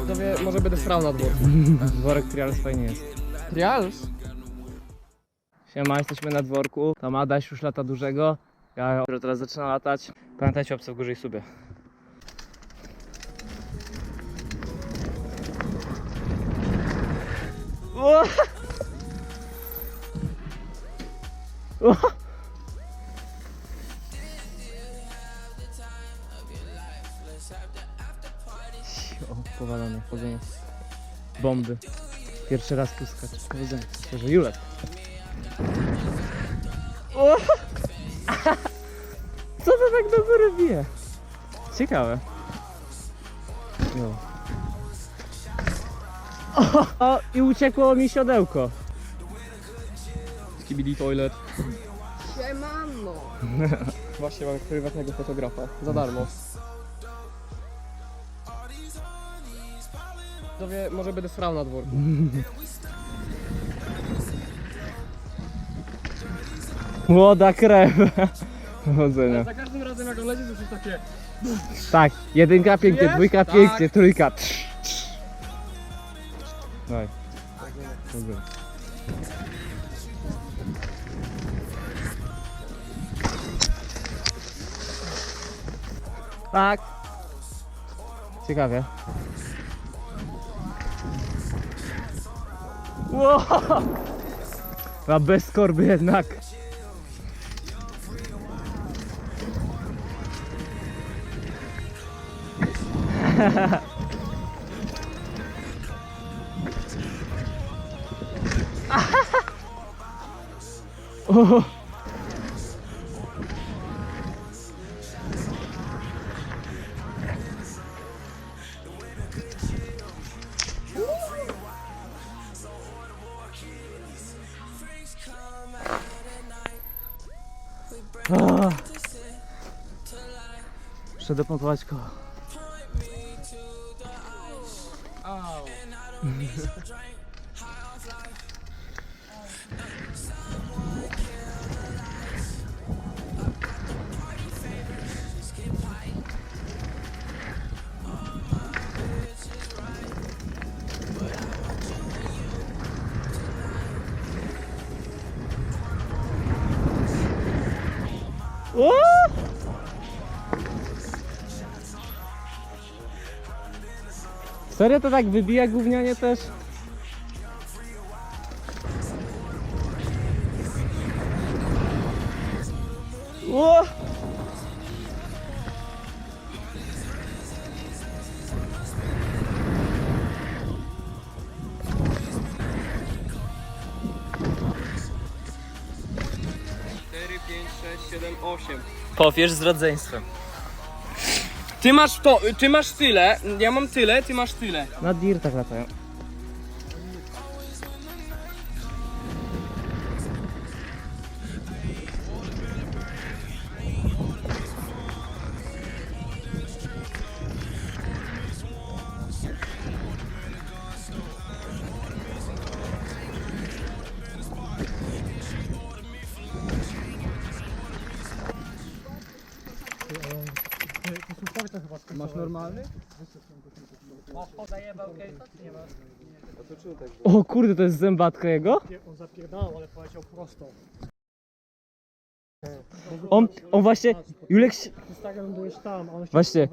Widzowie, może będę srał na dworcu. Dworek Trials fajnie jest. Trials? Siema, jesteśmy na dworku. Tam Adaś już lata dużego. Ja dopiero teraz zaczyna latać. Pamiętajcie o w górze i sobie. O! O! O, powalony, powodzenia. Bomby. Pierwszy raz tu skacz. Powodzenia. Szczerze, Julek. O! Co to tak do góry bije? Ciekawe. No. O, o, i uciekło mi siodełko. Skibidi toilet. Siemano! Właśnie mam prywatnego fotografa. Za darmo. Widzowie, może będę srał na dworku. Młoda krew. Powodzenia. Za każdym razem jak on leci, to już takie... Tak, jedynka pięknie, Jest? dwójka Tak. pięknie, trójka. Trz, trz. Dawaj. Dobra. Tak. Ciekawie. Wow! A bez korby jednak. O! А, Ще до Панквацького. Ау. Serio to tak wybija gównianie też? O! Cztery, pięć, sześć, siedem, osiem. Powiesz z rodzeństwem. Ty masz to, ty masz tyle, ja mam tyle, ty masz tyle. Na dirtach latają. Masz normalny? O kurde, to jest zębatka jego? On zapierdalał, ale poleciał prosto. On, on właśnie, Julek, się- Ty stary lądujesz tam, a on się Właśnie.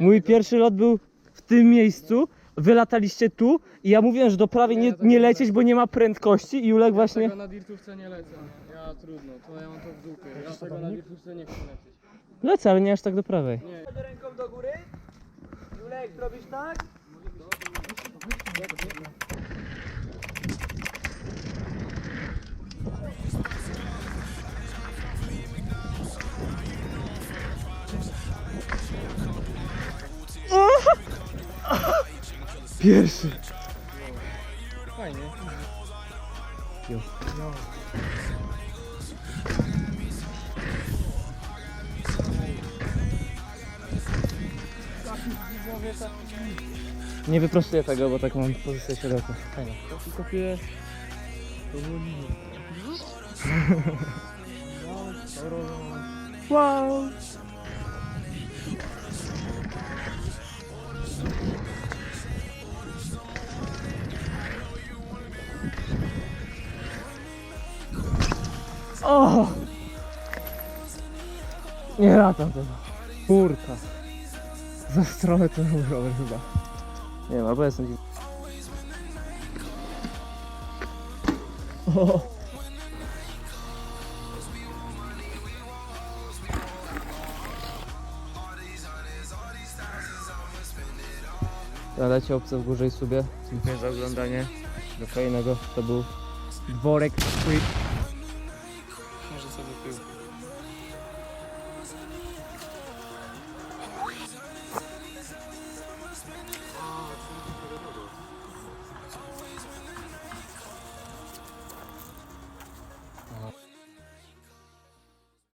mój pierwszy lot był w tym miejscu, wy lataliście tu i ja mówiłem, że do prawej nie, nie lecieć, bo nie ma prędkości i Julek właśnie... Tego na dirtówce nie lecę. Ja trudno, to ja mam to w dupie. Ja tego na dirtówce nie chcę lecieć. Lecę, ale nie aż tak do prawej. Ręką do góry. Julek, robisz tak? Pierwszy. Fajnie. Nie wyprostuję tego, bo tak mam pozycję środka. Fajna. Kopiuję... Wow! O! Nie latam tego. Kurka. Za stronę to rower chyba. Nie wiem, albo jestem. O! Lecie obce w górze i sobie. Dziękuję za oglądanie. Do kolejnego to był dworek Street.